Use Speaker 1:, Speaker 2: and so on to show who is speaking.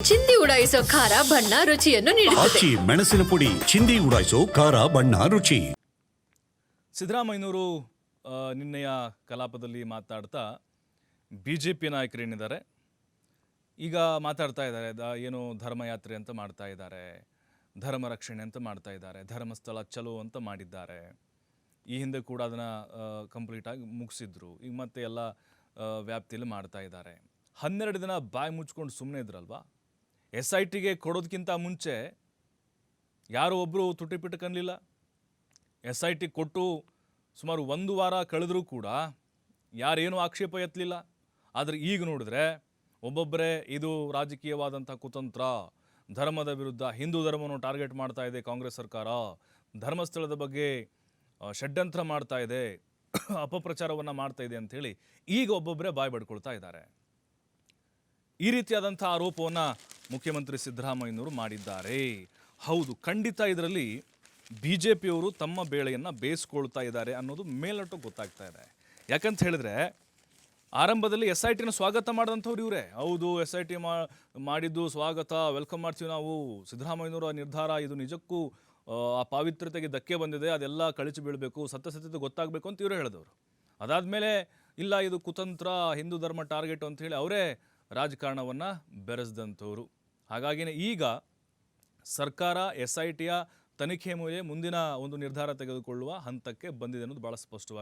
Speaker 1: ಚಿಂದಿ ಉಡಾಯಿಸೋ ಖಾರ ಬಣ್ಣ ರುಚಿಯನ್ನು ನೀಡುತ್ತದೆ.
Speaker 2: ಆಚಿ ಮೆಣಸಿನ ಪುಡಿ ಚಿಂದಿ ಉಡಾಯಿಸೋ ಖಾರ ಬಣ್ಣ ರುಚಿ.
Speaker 3: ಸಿದ್ದರಾಮಯ್ಯನವರು ಆ, ನಿನ್ನೆಯ ಕಲಾಪದಲ್ಲಿ ಮಾತಾಡ್ತಾ ಬಿ ಜೆ ಪಿ ನಾಯಕರೇನಿದ್ದಾರೆ? ಈಗ ಮಾತಾಡ್ತಾ ಇದ್ದಾರೆ ದ ಏನು ಧರ್ಮಯಾತ್ರೆ ಅಂತ ಮಾಡ್ತಾ ಇದ್ದಾರೆ ಧರ್ಮ ರಕ್ಷಣೆ ಅಂತ ಮಾಡ್ತಾ ಇದ್ದಾರೆ ಧರ್ಮಸ್ಥಳ ಚಲೋ ಅಂತ ಮಾಡಿದ್ದಾರೆ. ಈ ಹಿಂದೆ ಕೂಡ ಅದನ್ನು ಕಂಪ್ಲೀಟಾಗಿ ಮುಗಿಸಿದ್ರು. ಈಗ ಮತ್ತೆ ಎಲ್ಲ ಆ, ವ್ಯಾಪ್ತಿಯಲ್ಲಿ ಮಾಡ್ತಾ ಇದ್ದಾರೆ. ಹನ್ನೆರಡು ದಿನ ಬಾಯಿ ಮುಚ್ಕೊಂಡು ಸುಮ್ಮನೆ ಇದ್ರಲ್ವಾ? ಎಸ್ ಐ ಟಿಗೆ ಕೊಡೋದಕ್ಕಿಂತ ಮುಂಚೆ ಯಾರು ಒಬ್ಬರು ತುಟಿ ಪಿಟಕನ್ಲಿಲ್ಲ ಎಸ್ ಐ ಟಿ ಕೊಟ್ಟು ಸುಮಾರು ಒಂದು ವಾರ ಕಳೆದರೂ ಕೂಡ ಯಾರೇನೂ ಆಕ್ಷೇಪ ಎತ್ತಲಿಲ್ಲ. ಆದರೆ ಈಗ ನೋಡಿದ್ರೆ ಒಬ್ಬೊಬ್ಬರೇ ಇದು ರಾಜಕೀಯವಾದಂಥ ಕುತಂತ್ರ, ಧರ್ಮದ ವಿರುದ್ಧ ಹಿಂದೂ ಧರ್ಮವನ್ನು ಟಾರ್ಗೆಟ್ ಮಾಡ್ತಾ ಇದೆ ಕಾಂಗ್ರೆಸ್ ಸರ್ಕಾರ, ಧರ್ಮಸ್ಥಳದ ಬಗ್ಗೆ ಷಡ್ಯಂತ್ರ ಮಾಡ್ತಾ ಇದೆ, ಅಪಪ್ರಚಾರವನ್ನು ಮಾಡ್ತಾ ಇದೆ ಅಂಥೇಳಿ ಈಗ ಒಬ್ಬೊಬ್ಬರೇ ಬಾಯ್ ಬಡ್ಕೊಳ್ತಾ ಇದ್ದಾರೆ. ಈ ರೀತಿಯಾದಂಥ ಆರೋಪವನ್ನು ಮುಖ್ಯಮಂತ್ರಿ ಸಿದ್ದರಾಮಯ್ಯನವರು ಮಾಡಿದ್ದಾರೆ. ಹೌದು ಖಂಡಿತ ಇದರಲ್ಲಿ ಬಿ ಜೆ ಪಿಯವರು ತಮ್ಮ ಬೇಳೆಯನ್ನು ಬೇಯಿಸ್ಕೊಳ್ತಾ ಇದ್ದಾರೆ ಅನ್ನೋದು ಮೇಲ್ನಟ್ಟು ಗೊತ್ತಾಗ್ತಾ ಇದೆ. ಯಾಕಂತ ಹೇಳಿದ್ರೆ ಆರಂಭದಲ್ಲಿ ಎಸ್ ಐ ಟಿನ ಸ್ವಾಗತ ಮಾಡಿದಂಥವ್ರು ಇವರೇ. ಹೌದು ಎಸ್ ಐ ಟಿ ಮಾಡಿದ್ದು ಸ್ವಾಗತ ವೆಲ್ಕಮ್ ಮಾಡ್ತೀವಿ ನಾವು. ಸಿದ್ದರಾಮಯ್ಯನವರ ನಿರ್ಧಾರ ಇದು ನಿಜಕ್ಕೂ ಆ, ಪಾವಿತ್ರ್ಯತೆಗೆ ಧಕ್ಕೆ ಬಂದಿದೆ ಅದೆಲ್ಲ ಕಳಿಸಿ ಬೀಳಬೇಕು ಸತ್ಯಸತ್ಯತೆ ಗೊತ್ತಾಗಬೇಕು ಅಂತ ಇವರು ಹೇಳಿದವರು. ಅದಾದಮೇಲೆ ಇಲ್ಲ ಇದು ಕುತಂತ್ರ ಹಿಂದೂ ಧರ್ಮ ಟಾರ್ಗೆಟ್ ಅಂತ ಹೇಳಿ ಅವರೇ ರಾಜಕಾರಣವನ್ನು ಬೆರೆಸಿದಂಥವ್ರು. ಹಾಗಾಗಿನೇ ಈಗ ಸರ್ಕಾರ, ಎಸ್ ಐ ಟಿಯ ತನಿಖೆ ಮೇಲೆ ಮುಂದಿನ ಒಂದು ನಿರ್ಧಾರ ತೆಗೆದುಕೊಳ್ಳುವ ಹಂತಕ್ಕೆ ಬಂದಿದೆ ಅನ್ನೋದು ಭಾಳ ಸ್ಪಷ್ಟವಾಗಿದೆ